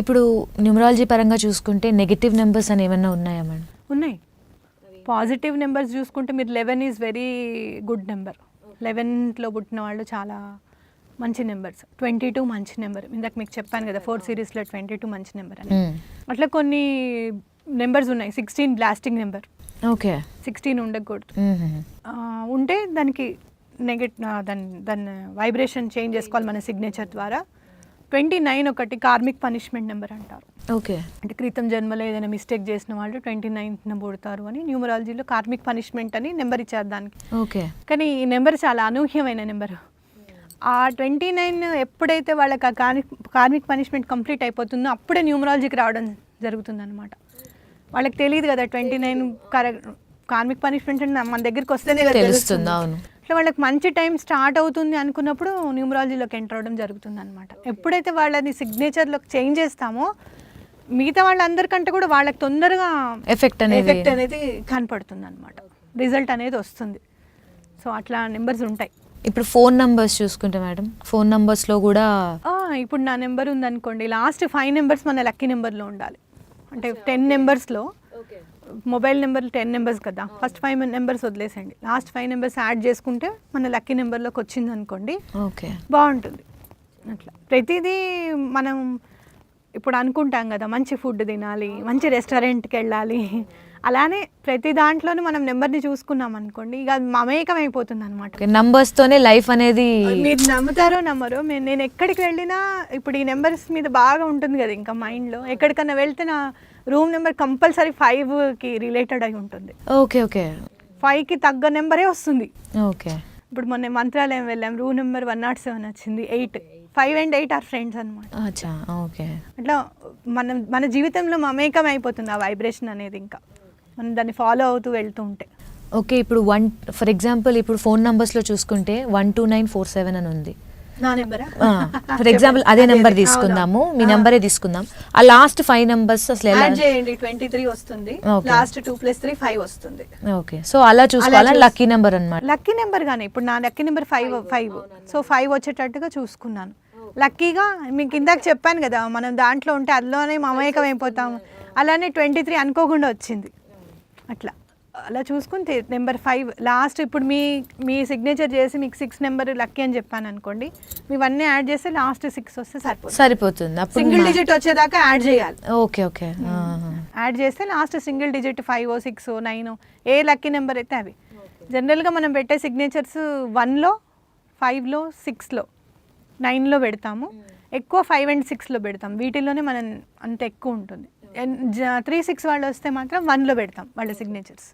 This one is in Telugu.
ఇప్పుడు న్యూమరాలజీ పరంగా చూసుకుంటే నెగిటివ్ నెంబర్స్ అని ఏమైనా ఉన్నాయా మేడం? ఉన్నాయి. పాజిటివ్ నెంబర్స్ చూసుకుంటే మీరు eleven is very good number లెవెన్లో పుట్టిన వాళ్ళు చాలా మంచి నెంబర్స్ ట్వంటీ టూ మంచి నెంబర్ ఇందాక మీకు చెప్పాను కదా ఫోర్ సిరీస్లో ట్వంటీ టూ మంచి నెంబర్ అని. మ్మ్. అట్లా కొన్ని నెంబర్స్ ఉన్నాయి. Sixteen blasting number okay. Sixteen ఉండకూడదు. ఉంటే దానికి నెగెట్ దాని దాన్ని వైబ్రేషన్ చేంజ్ చేసుకోవాలి మన సిగ్నేచర్ ద్వారా. ట్వంటీ నైన్ ఒకటి కార్మిక్ పనిష్మెంట్ నెంబర్ అంటారు. ఓకే. అంటే క్రితం జన్మలో ఏదైనా మిస్టేక్ చేసిన వాళ్ళు ట్వంటీ నైన్త్న పుడతారు అని న్యూమరాలజీలో కార్మిక్ పనిష్మెంట్ అని నెంబర్ ఇచ్చారు దానికి. ఓకే. కానీ ఈ నెంబర్ చాలా అనూహ్యమైన నెంబర్. ఆ ట్వంటీ నైన్ ఎప్పుడైతే వాళ్ళకి ఆ కార్మిక్ కార్మిక్ పనిష్మెంట్ కంప్లీట్ అయిపోతుందో అప్పుడే న్యూమరాలజీకి రావడం జరుగుతుంది అనమాట వాళ్ళకి తెలియదు కదా ట్వంటీ నైన్ కార్మిక్ పనిష్మెంట్ అంటే మన దగ్గరికి వస్తేనే కదా తెలుస్తుంది తెలుస్తుంది. అవును. అట్లా వాళ్ళకి మంచి టైం స్టార్ట్ అవుతుంది అనుకున్నప్పుడు న్యూమరాలజీలోకి ఎంటర్ అవడం జరుగుతుంది అనమాట ఎప్పుడైతే వాళ్ళని సిగ్నేచర్లోకి చేంజ్ చేస్తామో మిగతా వాళ్ళందరికంటే కూడా వాళ్ళకి తొందరగా ఎఫెక్ట్ అనేది ఎఫెక్ట్ అనేది కనపడుతుంది అనమాట రిజల్ట్ అనేది వస్తుంది. సో అట్లా నెంబర్స్ ఉంటాయి. ఇప్పుడు ఫోన్ నంబర్స్ చూసుకుంటే మేడం ఫోన్ నంబర్స్లో కూడా ఆ, ఇప్పుడు నా నెంబర్ ఉందనుకోండి లాస్ట్ ఫైవ్ నెంబర్స్ మన లక్కీ నెంబర్లో ఉండాలి. అంటే టెన్ నెంబర్స్లో మొబైల్ నెంబర్ టెన్ నెంబర్స్ కదా ఫస్ట్ ఫైవ్ నెంబర్స్ వదిలేసండి లాస్ట్ ఫైవ్ నెంబర్స్ యాడ్ చేసుకుంటే మన లక్కీ నెంబర్లోకి వచ్చింది అనుకోండి ఓకే. బాగుంటుంది. అట్లా. ప్రతిదీ మనం ఇప్పుడు అనుకుంటాం కదా మంచి ఫుడ్ తినాలి మంచి రెస్టారెంట్కి వెళ్ళాలి. అలానే ప్రతి దాంట్లోనూ మనం నెంబర్ని చూసుకున్నాం అనుకోండి ఇక మమేకం అయిపోతుంది అనమాట నంబర్స్తోనే లైఫ్ అనేది మీరు నమ్ముతారో నమ్మరో నేను ఎక్కడికి వెళ్ళినా ఇప్పుడు ఈ నెంబర్స్ మీద బాగా ఉంటుంది కదా ఇంకా మైండ్లో. ఎక్కడికన్నా వెళ్తే నా రూమ్ నెంబర్ కంపల్సరీ ఫైవ్కి రిలేటెడ్ అయి ఉంటుంది. Okay okay. ఫైవ్కి తగ్గ నెంబరే వస్తుంది. ఓకే. ఇప్పుడు మొన్న మంత్రాలయం వెళ్ళాం room number one not seven వచ్చింది eight five and eight are friends అనమాట ఓకే. అట్లా మనం మన జీవితంలో మమేకం అయిపోతుంది ఆ వైబ్రేషన్ అనేది ఇంకా. మనం దాన్ని ఫాలో అవుతూ వెళ్తూ ఉంటే ఓకే ఇప్పుడు వన్ ఫర్ ఎగ్జాంపుల్ ఇప్పుడు ఫోన్ నంబర్స్లో చూసుకుంటే one two nine four seven అని ఉంది. నా నెంబరా? ఫర్ ఎగ్జాంపుల్ అదే నెంబర్ తీసుకుందాము. మీ నెంబరే తీసుకుందాం. ఆ లాస్ట్ ఫైవ్ నెంబర్స్ అసలు ఎలా? యాడ్ చేయండి ట్వంటీ త్రీ వస్తుంది. Last two plus three five వస్తుంది. ఓకే సో అలా చూసుకోవాలా? చూస్- లక్కీ నెంబర్ అన్నమాట. లక్కీ నెంబర్ కానీ ఇప్పుడు నా lucky number five five so five వచ్చేటట్టుగా చూసుకున్నాను. లక్కీగా మీకు ఇందాక చెప్పాను కదా మనం దాంట్లో ఉంటే అందులోనే మమేకం అయిపోతాము. అలానే ట్వంటీ త్రీ అనుకోకుండా వచ్చింది. అట్లా. అలా చూసుకుని నెంబర్ ఫైవ్ లాస్ట్ ఇప్పుడు మీ మీ సిగ్నేచర్ చేసి మీకు సిక్స్ నెంబర్ లక్కీ అని చెప్పాను అనుకోండి మీవన్నీ యాడ్ చేస్తే లాస్ట్ సిక్స్ వస్తే సరిపోతుంది. సరిపోతుంది. సింగిల్ డిజిట్ వచ్చేదాకా యాడ్ చేయాలి. Okay okay. యాడ్ చేస్తే last single digit five six nine ఏ లక్కీ నెంబర్ అయితే అవి. జనరల్గా మనం పెట్టే సిగ్నేచర్స్ వన్లో ఫైవ్లో సిక్స్లో నైన్లో పెడతాము ఎక్కువ ఫైవ్ అండ్ సిక్స్లో పెడతాం. వీటిల్లోనే మనం అంత ఎక్కువ ఉంటుంది. త్రీ సిక్స్ వాళ్ళు వస్తే మాత్రం వన్లో పెడతాం వాళ్ళ సిగ్నేచర్స్